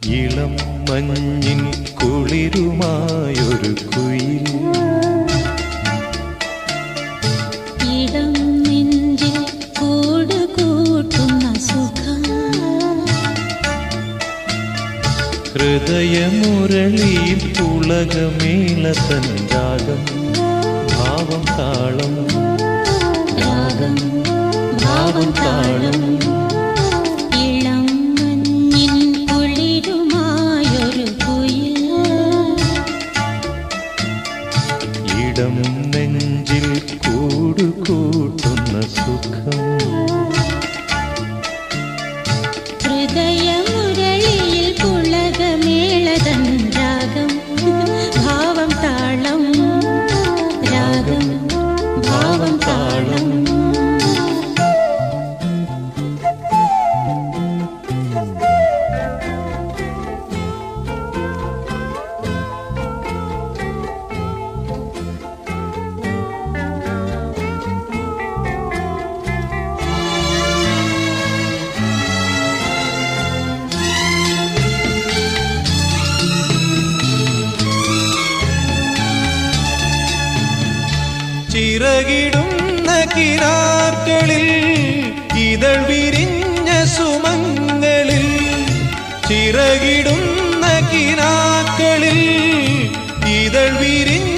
ഇളം മഞ്ഞിൻ കുളിരുമായൊരു കുയിൽ ഇടം നെഞ്ചിൽ കൂട് കൂട്ടുന്ന സുഖം ഹൃദയമുരളിയിൽ പുളകമേള തൻരാഗം ഭാവം താളം രാഗം ഭാവം താളം 可 ചിറകിടുന്ന കിനാക്കളിൽ ഇതൾ വിരിഞ്ഞ സുമങ്ങളിൽ ചിറകിടുന്ന കിനാക്കളിൽ ഇതൾ വിരിഞ്ഞ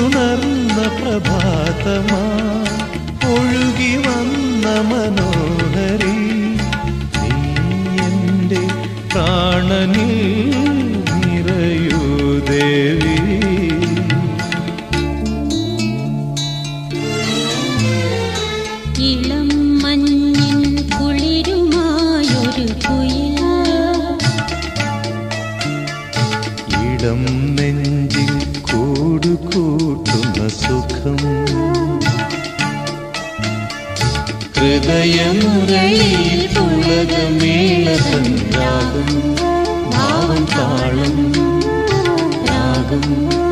തൊഴുതുണർന്ന പ്രഭാതമാ. ഒഴുകി വന്ന മനോഹരി നീ എന്റെ പ്രാണനിൽ சுகம் ஹய முறையில் புலக மேல சந்தாகம் பாவம் தாளம் ராகம்.